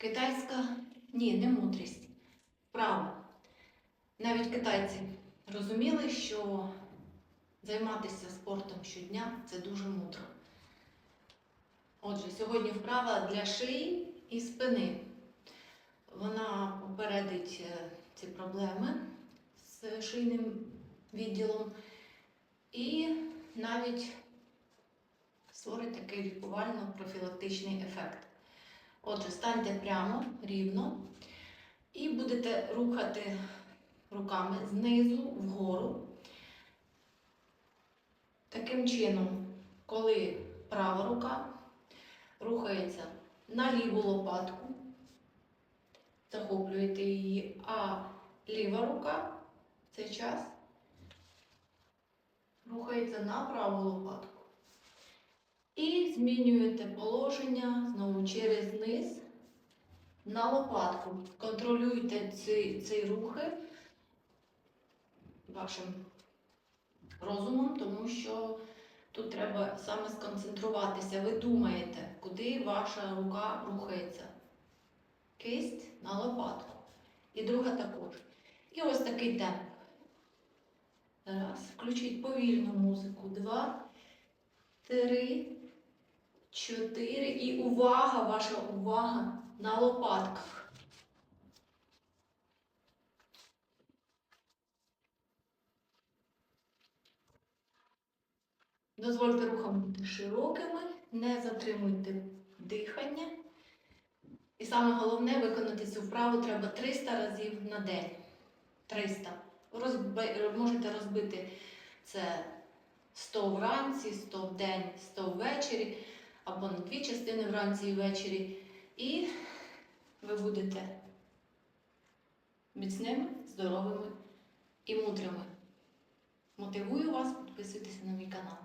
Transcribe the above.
Китайська ні, не мудрість. Право. Навіть китайці розуміли, що займатися спортом щодня це дуже мудро. Отже, сьогодні вправа для шиї і спини. Вона попередить е, ці проблеми з шийним відділом і навіть створить такий лікувально-профілактичний ефект. Отже, станьте прямо, рівно і будете рухати руками знизу вгору. Таким чином, коли права рука рухається на ліву лопатку, захоплюєте її, а ліва рука в цей час рухається на праву лопатку. І змінюєте положення знову через низ на лопатку. Контролюйте ці, ці рухи вашим розумом, тому що тут треба саме сконцентруватися. Ви думаєте, куди ваша рука рухається. Кисть на лопатку. І друга також. І ось такий темп. Раз. Включіть повільну музику. Два, три, чотири. І увага, ваша увага на лопатках. Дозвольте рухам бути широкими, не затримуйте дихання. І саме головне виконати цю вправу треба 300 разів на день. 300. Розби... Можете розбити це 100 вранці, 100 в день, 100 ввечері, або на дві частини вранці і ввечері. І ви будете міцними, здоровими і мудрими. Мотивую вас, підписуйтесь на мій канал.